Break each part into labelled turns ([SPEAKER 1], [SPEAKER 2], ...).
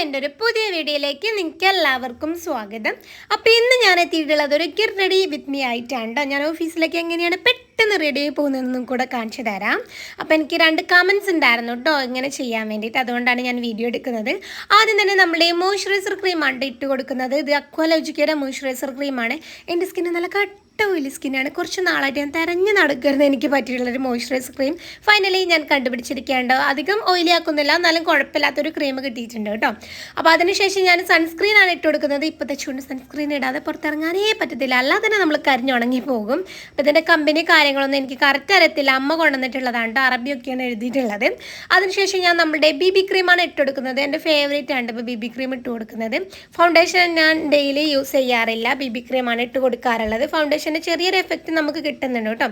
[SPEAKER 1] എന്റെ ഒരു പുതിയ വീഡിയോയിലേക്ക് നിങ്ങൾക്ക് എല്ലാവർക്കും സ്വാഗതം. അപ്പോൾ ഇന്ന് ഞാൻ എത്തിയിട്ടുള്ളത് ഒരു ഗിർ റെഡി വിത്ത് മീ ആയിട്ടാണ് ട്ടോ. ഞാൻ ഓഫീസിലേക്ക് എങ്ങനെയാണ് പെട്ടെന്ന് റെഡി ആയി പോകുന്നതെന്നും കൂടെ കാണിച്ചു തരാം. അപ്പോൾ എനിക്ക് രണ്ട് കമൻസ് ഉണ്ടായിരുന്നു കേട്ടോ ഇങ്ങനെ ചെയ്യാൻ വേണ്ടിയിട്ട് അതുകൊണ്ടാണ് ഞാൻ വീഡിയോ എടുക്കുന്നത്. ആദ്യം തന്നെ നമ്മുടെ മോയ്സ്ചറൈസർ ക്രീമാണ് ഇട്ട് കൊടുക്കുന്നത്. ഇത് അക്വാലോജിക്കയുടെ മോയ്സ്ചറൈസർ ക്രീമാണ് എന്റെ സ്കിന്ന് നല്ല കട്ട ഓയിലി സ്കിന്നാണ് കുറച്ച് നാളായിട്ട് ഞാൻ തെരഞ്ഞു നടക്കരുത് എനിക്ക് പറ്റിയിട്ടുള്ളൊരു മോയ്സ്ചറൈസർ ക്രീം ഫൈനലി ഞാൻ കണ്ടുപിടിച്ചിരിക്കേണ്ട അധികം ഓയിലി ആക്കുന്നില്ല. എന്നാലും കുഴപ്പമില്ലാത്തൊരു ക്രീം കിട്ടിയിട്ടുണ്ട് കേട്ടോ. അപ്പോൾ അതിനുശേഷം ഞാൻ സൺസ്ക്രീനാണ് ഇട്ട് കൊടുക്കുന്നത്. ഇപ്പോഴത്തെ ചൂണ്ട് സൺസ്ക്രീൻ ഇടാതെ പുറത്തിറങ്ങാനേ പറ്റത്തില്ല. അല്ലാതെ തന്നെ നമ്മൾ കരിഞ്ഞുണങ്ങി പോകും. അപ്പോൾ ഇതിന്റെ കമ്പനി കാര്യങ്ങളൊന്നും എനിക്ക് കറക്റ്റ് അറിയത്തില്ല. അമ്മ കൊണ്ടുവന്നിട്ടുള്ളതാണ് കേട്ടോ. അറബിയൊക്കെയാണ് എഴുതിയിട്ടുള്ളത്. അതിനുശേഷം ഞാൻ നമ്മുടെ ബി ബി ക്രീമാണ് ഇട്ട് കൊടുക്കുന്നത്. എന്റെ ഫേവറേറ്റ് ആണ് ഇപ്പോൾ ബി ബി ക്രീം ഇട്ട് കൊടുക്കുന്നത്. ഫൗണ്ടേഷൻ ഞാൻ ഡെയിലി യൂസ് ചെയ്യാറില്ല. ബി ബി ക്രീമാണ് ഇട്ട് കൊടുക്കാറുള്ളത്. ഫൗണ്ടേഷന്റെ ചെറിയൊരു എഫക്റ്റ് നമുക്ക് കിട്ടുന്നുണ്ട് കേട്ടോ.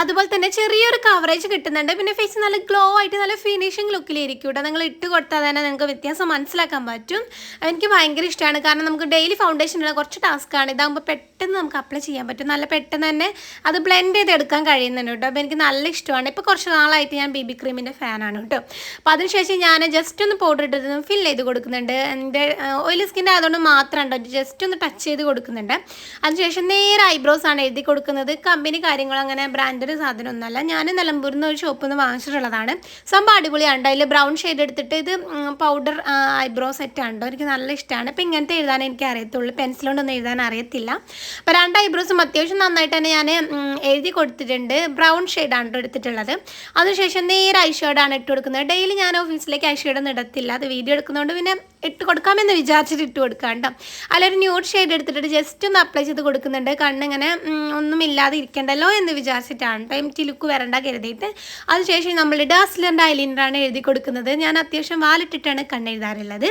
[SPEAKER 1] അതുപോലെ തന്നെ ചെറിയൊരു കവറേജ് കിട്ടുന്നുണ്ട്. പിന്നെ ഫേസ് നല്ല ഗ്ലോ ആയിട്ട് നല്ല ഫിനിഷിംഗ് ലുക്കിലിരിക്കും കേട്ടോ. നിങ്ങൾ ഇട്ട് കൊടുത്താൽ തന്നെ നിങ്ങൾക്ക് വ്യത്യാസം മനസ്സിലാക്കാൻ പറ്റും. എനിക്ക് ഭയങ്കര ഇഷ്ടമാണ്. കാരണം നമുക്ക് ഡെയിലി ഫൗണ്ടേഷൻ ഉള്ള കുറച്ച് ടാസ്ക്കാണ് ഇതാകുമ്പോൾ പെട്ടെന്ന് നമുക്ക് അപ്ലൈ ചെയ്യാൻ പറ്റും. നല്ല പെട്ടെന്ന് തന്നെ അത് ബ്ലെൻഡ് ചെയ്ത് എടുക്കാൻ കഴിയുന്നുണ്ട് കേട്ടോ. അപ്പോൾ എനിക്ക് നല്ല ഇഷ്ടമാണ്. ഇപ്പോൾ കുറച്ച് നാളായിട്ട് ഞാൻ ബി ബി ക്രീമിന്റെ ഫാനാണ് കേട്ടോ. അപ്പോൾ അതിനുശേഷം ഞാൻ ജസ്റ്റ് ഒന്ന് പൗഡർ ഇട്ടത് ഫിൽ ചെയ്ത് കൊടുക്കുന്നുണ്ട്. എന്റെ ഓയിലി സ്കിൻ ആയതുകൊണ്ട് മാത്രം ജസ്റ്റ് ഒന്ന് ടച്ച് ചെയ്ത് കൊടുക്കുന്നുണ്ട്. അതിനുശേഷം നേരെ ഐബ്രോസ് ആണ് എഴുതി കൊടുക്കുന്നത് കമ്പനി കാര്യങ്ങൾ അങ്ങനെ ബ്രാൻഡഡ് സാധനമൊന്നുമല്ല. ഞാൻ നിലമ്പൂരിൽ നിന്ന് ഒരു ഷോപ്പിൽ നിന്ന് വാങ്ങിച്ചിട്ടുള്ളതാണ്. സംഭവം അടിപൊളിയാണ് അതിൽ ബ്രൗൺ ഷെയ്ഡ് എടുത്തിട്ട് ഇത് പൗഡർ ഐബ്രോ സെറ്റ് ആണ് എനിക്ക് നല്ല ഇഷ്ടമാണ് അപ്പോൾ ഇങ്ങനത്തെ എഴുതാൻ എനിക്ക് അറിയത്തുള്ളൂ. പെൻസിൽ കൊണ്ടൊന്നും എഴുതാൻ അറിയത്തില്ല. അപ്പോൾ രണ്ട് ഐബ്രോസും അത്യാവശ്യം നന്നായിട്ട് തന്നെ ഞാൻ എഴുതി കൊടുത്തിട്ടുണ്ട്. ബ്രൗൺ ഷെയ്ഡാണ് എടുത്തിട്ടുള്ളത്. അതിനുശേഷം നേരെ ഐ ഷെയ്ഡാണ് ഇട്ട് കൊടുക്കുന്നത്. ഡെയിലി ഞാൻ ഓഫീസിലേക്ക് ഐ ഒന്നും ഇടത്തില്ല. അത് വീഡിയോ എടുക്കുന്നതുകൊണ്ട് പിന്നെ ഇട്ട് കൊടുക്കാമെന്ന് വിചാരിച്ചിട്ട് ഇട്ട് കൊടുക്കാം കേട്ടോ അതിലൊരു ന്യൂഡ് ഷെയ്ഡ് എടുത്തിട്ട് ജസ്റ്റ് ഒന്ന് അപ്ലൈ ചെയ്ത് കൊടുക്കുന്നുണ്ട്. കണ്ണിങ്ങനെ ഉം, ഒന്നും ഇല്ലാതെ ഇരിക്കണ്ടല്ലോ എന്ന് വിചാരിച്ചിട്ടാണ്. ടൈം ചിലുക്ക് വരണ്ട കരുതിയിട്ട്. അതിനുശേഷം നമ്മൾ ഡാസ്ലറിന്റെ ഐലൈനറാണ് എഴുതി കൊടുക്കുന്നത്. ഞാൻ അത്യാവശ്യം വാലിട്ടിട്ടാണ് കണ്ണെഴുതാറുള്ളത്.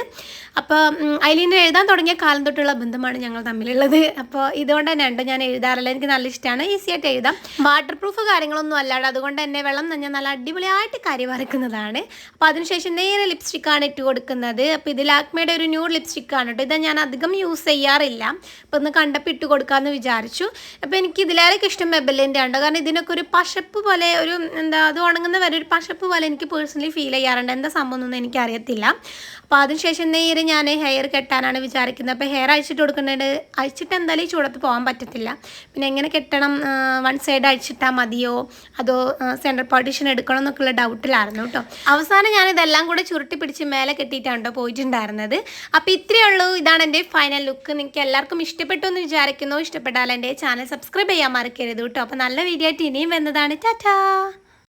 [SPEAKER 1] അപ്പോൾ ഐലൈനർ എഴുതാൻ തുടങ്ങിയ കാലം തൊട്ടുള്ള ബന്ധമാണ് ഞങ്ങൾ തമ്മിലുള്ളത്. അപ്പോൾ ഇതുകൊണ്ട് തന്നെ ഉണ്ട് ഞാൻ എഴുതാറുള്ളത്. എനിക്ക് നല്ല ഇഷ്ടമാണ്. ഈസി ആയിട്ട് എഴുതാം. വാട്ടർ പ്രൂഫ് കാര്യങ്ങളൊന്നും അല്ലാതെ അതുകൊണ്ട് തന്നെ വെള്ളം തന്നെ നല്ല അടിപൊളിയായിട്ട് കാര്യം വരയ്ക്കുന്നതാണ് അപ്പോൾ അതിനുശേഷം നേരെ ലിപ്സ്റ്റിക്കാണ് ഇട്ട് കൊടുക്കുന്നത്. അപ്പോൾ ഇത് ലാക്മയുടെ ഒരു ന്യൂ ലിപ്സ്റ്റിക്കാണ് കേട്ടോ. ഇത് ഞാൻ അധികം യൂസ് ചെയ്യാറില്ല. അപ്പോൾ ഒന്ന് കണ്ടപ്പോൾ ഇട്ട് കൊടുക്കാമെന്ന് വിചാരിച്ചു. അപ്പോൾ എനിക്ക് ഇതിലേറെ ഇഷ്ടം മെബലിന്റെ ആണ് കാരണം ഇതിനൊക്കെ ഒരു പശപ്പ് പോലെ ഒരു എന്താ അത് ഉണങ്ങുന്ന വരെ ഒരു പശപ്പ് പോലെ എനിക്ക് പേഴ്സണലി ഫീൽ ചെയ്യാറുണ്ട്. എന്താ സംഭവം എന്നൊന്നും എനിക്കറിയത്തില്ല അപ്പോൾ അതിനുശേഷം നേരെ ഞാൻ ഹെയർ കെട്ടാനാണ് വിചാരിക്കുന്നത്. അപ്പോൾ ഹെയർ അഴിച്ചിട്ട് കൊടുക്കേണ്ടത് അഴിച്ചിട്ട് എന്തായാലും ഈ ചൂടത്ത് പോകാൻ പറ്റത്തില്ല. പിന്നെ എങ്ങനെ കെട്ടണം? വൺ സൈഡ് അഴിച്ചിട്ടാൽ മതിയോ? അതോ സെൻട്രൽ പാർട്ടീഷൻ എടുക്കണം എന്നൊക്കെയുള്ള ഡൗട്ടിലായിരുന്നു കേട്ടോ. അവസാനം ഞാൻ ഇതെല്ലാം കൂടെ ചുരുട്ടി പിടിച്ച് മേലെ കെട്ടിയിട്ടാണ് കേട്ടോ പോയിട്ടുണ്ടായിരുന്നത്. അപ്പോൾ ഇത്രയേ ഉള്ളൂ. ഇതാണ് എന്റെ ഫൈനൽ ലുക്ക് നിങ്ങൾക്ക് എല്ലാവർക്കും ഇഷ്ടപ്പെട്ടു എന്ന് വിചാരിക്കുന്നു. ഇഷ്ടപ്പെട്ടാൽ എന്റെ ചാനൽ സബ്സ്ക്രൈബ് ചെയ്യാൻ മറക്കരുത് കേട്ടോ. അപ്പോൾ നല്ല വീഡിയോ ആയിട്ട് ഇനിയും വന്നതാണ് ടാറ്റാ!